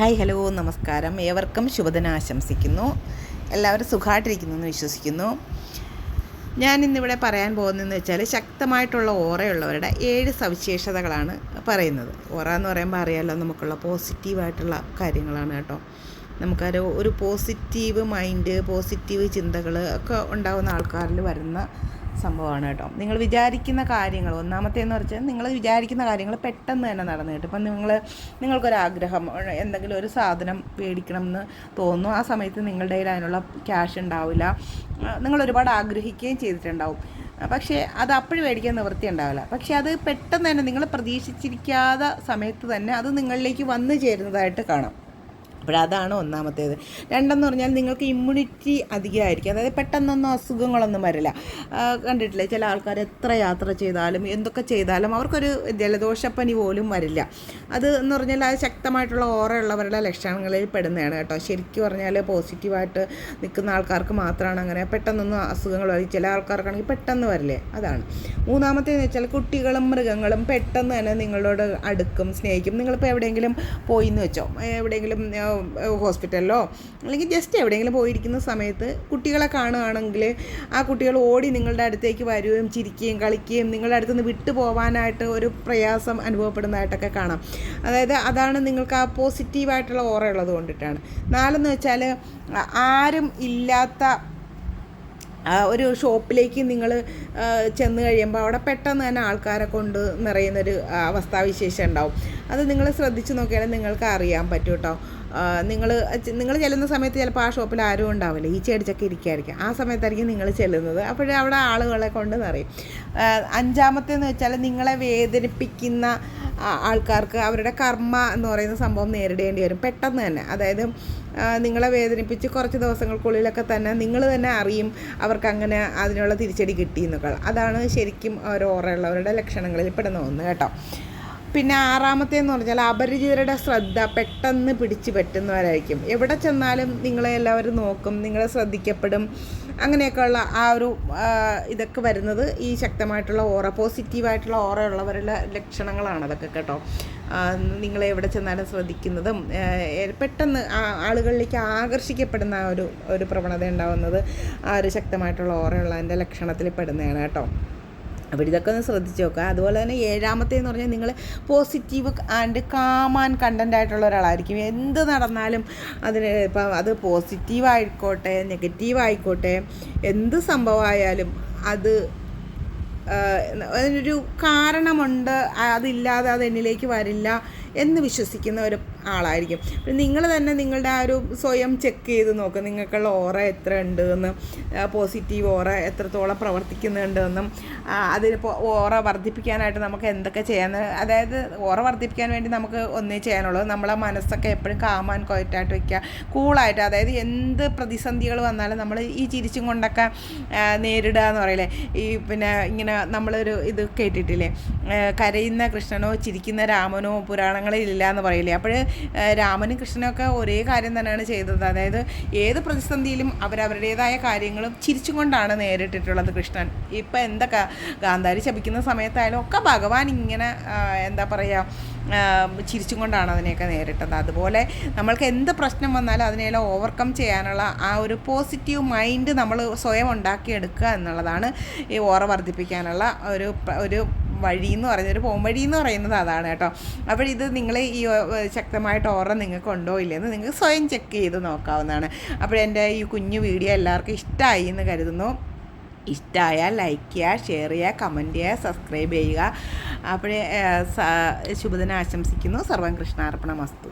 Hi hello നമസ്കാരം. ഏവർക്കും ശുഭദിന ആശംസിക്കുന്നു എല്ലാവരും സുഖമായിട്ടിരിക്കുന്നു എന്ന് വിശ്വസിക്കുന്നു. ഞാൻ ഇന്നിവിടെ പറയാൻ പോകുന്നതെന്ന് വെച്ചാൽ ശക്തമായിട്ടുള്ള ഓറയുള്ളവരുടെ ഏഴ് സവിശേഷതകളാണ് പറയുന്നത്. ഓറ എന്ന് പറയുമ്പോൾ അറിയാമല്ലോ നമുക്കുള്ള പോസിറ്റീവായിട്ടുള്ള കാര്യങ്ങളാണ് കേട്ടോ. നമുക്കൊരു ഒരു പോസിറ്റീവ് മൈൻഡ് പോസിറ്റീവ് ചിന്തകൾ ഒക്കെ ഉണ്ടാകുന്ന ആൾക്കാരിൽ വരുന്ന സംഭവമാണ് കേട്ടോ. നിങ്ങൾ വിചാരിക്കുന്ന കാര്യങ്ങൾ ഒന്നാമത്തേന്ന് പറഞ്ഞാൽ നിങ്ങൾ വിചാരിക്കുന്ന കാര്യങ്ങൾ പെട്ടെന്ന് തന്നെ നടന്നു കിട്ടും. ഇപ്പം നിങ്ങൾ നിങ്ങൾക്കൊരാഗ്രഹം എന്തെങ്കിലും ഒരു സാധനം മേടിക്കണം എന്ന് തോന്നുന്നു ആ സമയത്ത് നിങ്ങളുടെ കയ്യിൽ അതിനുള്ള ക്യാഷ് ഉണ്ടാവില്ല. നിങ്ങൾ ഒരുപാട് ആഗ്രഹിക്കുകയും ചെയ്തിട്ടുണ്ടാവും. പക്ഷേ അത് അപ്പോഴും മേടിക്കാൻ നിവൃത്തി ഉണ്ടാവില്ല. പക്ഷേ അത് പെട്ടെന്ന് തന്നെ നിങ്ങൾ പ്രതീക്ഷിച്ചിരിക്കാത്ത സമയത്ത് തന്നെ അത് നിങ്ങളിലേക്ക് വന്നു ചേരുന്നതായിട്ട് കാണാം. അപ്പോഴതാണ് ഒന്നാമത്തേത്. രണ്ടെന്ന് പറഞ്ഞാൽ നിങ്ങൾക്ക് ഇമ്മ്യൂണിറ്റി അധികമായിരിക്കും. അതായത് പെട്ടെന്നൊന്നും അസുഖങ്ങളൊന്നും വരില്ല. കണ്ടിട്ടില്ലേ? ചില ആൾക്കാർ എത്ര യാത്ര ചെയ്താലും എന്തൊക്കെ ചെയ്താലും അവർക്കൊരു ജലദോഷപ്പനി പോലും വരില്ല. അത് എന്ന് പറഞ്ഞാൽ അത് ശക്തമായിട്ടുള്ള ഓറയുള്ളവരുടെ ലക്ഷണങ്ങളിൽ പെടുന്നതാണ് കേട്ടോ. ശരിക്കും പറഞ്ഞാൽ പോസിറ്റീവായിട്ട് നിൽക്കുന്ന ആൾക്കാർക്ക് മാത്രമാണ് അങ്ങനെ പെട്ടെന്നൊന്നും അസുഖങ്ങൾ വരും ചില ആൾക്കാർക്കാണെങ്കിൽ പെട്ടെന്ന് വരില്ലേ? അതാണ്. മൂന്നാമത്തേന്ന് വെച്ചാൽ കുട്ടികളും മൃഗങ്ങളും പെട്ടെന്ന് തന്നെ നിങ്ങളോട് അടുക്കും സ്നേഹിക്കും. നിങ്ങളിപ്പോൾ എവിടെയെങ്കിലും പോയി എന്ന് വെച്ചോ? എവിടെയെങ്കിലും ഹോസ്പിറ്റലിലോ? അല്ലെങ്കിൽ ജസ്റ്റ് എവിടെയെങ്കിലും പോയിരിക്കുന്ന സമയത്ത് കുട്ടികളെ കാണുകയാണെങ്കിൽ ആ കുട്ടികൾ ഓടി നിങ്ങളുടെ അടുത്തേക്ക് വരികയും ചിരിക്കുകയും കളിക്കുകയും നിങ്ങളുടെ അടുത്ത് നിന്ന് വിട്ടു പോകാനായിട്ട് ഒരു പ്രയാസം അനുഭവപ്പെടുന്നതായിട്ടൊക്കെ കാണാം. അതായത് അതാണ് നിങ്ങൾക്ക് ആ പോസിറ്റീവായിട്ടുള്ള ഓറ ഉള്ളത് കൊണ്ടിട്ടാണ്. നാലെന്ന് വെച്ചാൽ ആരും ഇല്ലാത്ത ഒരു ഷോപ്പിലേക്ക് നിങ്ങൾ ചെന്ന് കഴിയുമ്പോൾ അവിടെ പെട്ടെന്ന് തന്നെ ആൾക്കാരെ കൊണ്ട് നിറയുന്നൊരു അവസ്ഥാവിശേഷം ഉണ്ടാവും. അത് നിങ്ങൾ ശ്രദ്ധിച്ച് നോക്കിയാൽ നിങ്ങൾക്ക് അറിയാൻ പറ്റും കേട്ടോ നിങ്ങൾ നിങ്ങൾ ചെല്ലുന്ന സമയത്ത് ചിലപ്പോൾ ആ ഷോപ്പിൽ ആരും ഉണ്ടാവില്ല. ഈ ചേടിച്ചൊക്കെ ഇരിക്കുകയായിരിക്കും ആ സമയത്തായിരിക്കും നിങ്ങൾ ചെല്ലുന്നത്. അപ്പോഴേ അവിടെ ആളുകളെ കൊണ്ട് നിറയും. അഞ്ചാമത്തേന്ന് വെച്ചാൽ നിങ്ങളെ വേദനിപ്പിക്കുന്ന ആൾക്കാർക്ക് അവരുടെ കർമ്മ എന്ന് പറയുന്ന സംഭവം നേരിടേണ്ടി വരും. പെട്ടെന്ന് തന്നെ. അതായത് നിങ്ങളെ വേദനിപ്പിച്ച് കുറച്ച് ദിവസങ്ങൾക്കുള്ളിലൊക്കെ തന്നെ നിങ്ങൾ തന്നെ അറിയും അവർക്ക് അങ്ങനെ അതിനുള്ള തിരിച്ചടി കിട്ടി എന്നൊക്കെ. അതാണ് ശരിക്കും ഓരോ ഓറയുള്ളവരുടെ ലക്ഷണങ്ങളിൽ പെടുന്ന ഒന്ന് കേട്ടോ. പിന്നെ ആറാമത്തേന്ന് പറഞ്ഞാൽ അപരിചിതരുടെ ശ്രദ്ധ പെട്ടെന്ന് പിടിച്ചു പറ്റുന്നവരായിരിക്കും. എവിടെ ചെന്നാലും നിങ്ങളെ എല്ലാവരും നോക്കും നിങ്ങളെ ശ്രദ്ധിക്കപ്പെടും. അങ്ങനെയൊക്കെയുള്ള ആ ഒരു ഇതൊക്കെ വരുന്നത് ഈ ശക്തമായിട്ടുള്ള ഓറ പോസിറ്റീവായിട്ടുള്ള ഓറ ഉള്ളവരുടെ ലക്ഷണങ്ങളാണ് അതൊക്കെ കേട്ടോ. നിങ്ങളെ എവിടെ ചെന്നാലും ശ്രദ്ധിക്കുന്നതും പെട്ടെന്ന് ആളുകളിലേക്ക് ആകർഷിക്കപ്പെടുന്ന ഒരു ഒരു പ്രവണത ഉണ്ടാവുന്നത് ആ ഒരു ശക്തമായിട്ടുള്ള ഓറയുള്ളതിന്റെ ലക്ഷണത്തിൽ പെടുന്നതാണ് കേട്ടോ. അപ്പോൾ ഇതൊക്കെ ഒന്ന് ശ്രദ്ധിച്ച് നോക്കുക. അതുപോലെ തന്നെ ഏഴാമത്തേന്ന് പറഞ്ഞാൽ നിങ്ങൾ പോസിറ്റീവ് ആൻഡ് കാമാൻ കണ്ടന്റ് ആയിട്ടുള്ള ഒരാളായിരിക്കും. എന്ത് നടന്നാലും അതിന് ഇപ്പം അത് പോസിറ്റീവ് ആയിക്കോട്ടെ നെഗറ്റീവ് ആയിക്കോട്ടെ എന്ത് സംഭവമായാലും അത് അതിനൊരു കാരണമുണ്ട് അതില്ലാതെ അത് എന്നിലേക്ക് വരില്ല എന്ന് വിശ്വസിക്കുന്ന ഒരു ആളായിരിക്കും. നിങ്ങൾ തന്നെ നിങ്ങളുടെ ആ ഒരു സ്വയം ചെക്ക് ചെയ്ത് നോക്കുക നിങ്ങൾക്കുള്ള ഓറ എത്ര ഉണ്ട് എന്ന് പോസിറ്റീവ് ഓറ എത്രത്തോളം പ്രവർത്തിക്കുന്നുണ്ട് എന്നും അതിനിപ്പോൾ ഓറ വർദ്ധിപ്പിക്കാനായിട്ട് നമുക്ക് എന്തൊക്കെ ചെയ്യാൻ അതായത് ഓറ വർദ്ധിപ്പിക്കാൻ വേണ്ടി നമുക്ക് ഒന്നേ ചെയ്യാനുള്ളൂ. നമ്മളെ മനസ്സൊക്കെ എപ്പോഴും കാമാൻ കൊയറ്റായിട്ട് വയ്ക്കുക കൂളായിട്ട് അതായത് എന്ത് പ്രതിസന്ധികൾ വന്നാലും നമ്മൾ ഈ ചിരിച്ചും കൊണ്ടൊക്കെ നേരിടുക എന്ന് പറയില്ലേ? ഈ പിന്നെ ഇങ്ങനെ നമ്മളൊരു ഇത് കേട്ടിട്ടില്ലേ? കരയുന്ന കൃഷ്ണനോ ചിരിക്കുന്ന രാമനോ പുരാണങ്ങളിൽ ഇല്ല എന്ന് പറയില്ലേ അപ്പോൾ രാമനും കൃഷ്ണനൊക്കെ ഒരേ കാര്യം തന്നെയാണ് ചെയ്തത്. അതായത് ഏത് പ്രതിസന്ധിയിലും അവരവരുടേതായ കാര്യങ്ങളും ചിരിച്ചുകൊണ്ടാണ് നേരിട്ടിട്ടുള്ളത് കൃഷ്ണൻ. ഇപ്പം എന്തൊക്കെ ഗാന്ധാരി ശപിക്കുന്ന സമയത്തായാലും ഒക്കെ ഭഗവാൻ ഇങ്ങനെ എന്താ പറയുക ചിരിച്ചുകൊണ്ടാണ് അതിനെയൊക്കെ നേരിട്ടത്. അതുപോലെ നമ്മൾക്ക് എന്ത് പ്രശ്നം വന്നാലും അതിനെല്ലാം ഓവർകം ചെയ്യാനുള്ള ആ ഒരു പോസിറ്റീവ് മൈൻഡ് നമ്മൾ സ്വയം ഉണ്ടാക്കിയെടുക്കുക എന്നുള്ളതാണ് ഈ ഓറ വർദ്ധിപ്പിക്കാനുള്ള ഒരു ഒരു വഴി എന്ന് പറയുന്നത് ഒരു പോംവഴി എന്ന് പറയുന്നത് അതാണ് കേട്ടോ. അപ്പോൾ ഇത് നിങ്ങൾ ഈ ശക്തമായിട്ട് ഓറ നിങ്ങൾക്ക് ഉണ്ടോ ഇല്ലയെന്ന് നിങ്ങൾക്ക് സ്വയം ചെക്ക് ചെയ്ത് നോക്കാവുന്നതാണ്. അപ്പോൾ എന്റെ ഈ കുഞ്ഞു വീഡിയോ എല്ലാവർക്കും ഇഷ്ടമായി എന്ന് കരുതുന്നു. ഇഷ്ടമായാൽ ലൈക്ക് ചെയ്യുക ഷെയർ ചെയ്യുക കമന്റ് ചെയ്യുക സബ്സ്ക്രൈബ് ചെയ്യുക. അപ്പോഴേ ശുഭദിനം ആശംസിക്കുന്നു. സർവം കൃഷ്ണാർപ്പണ മസ്തു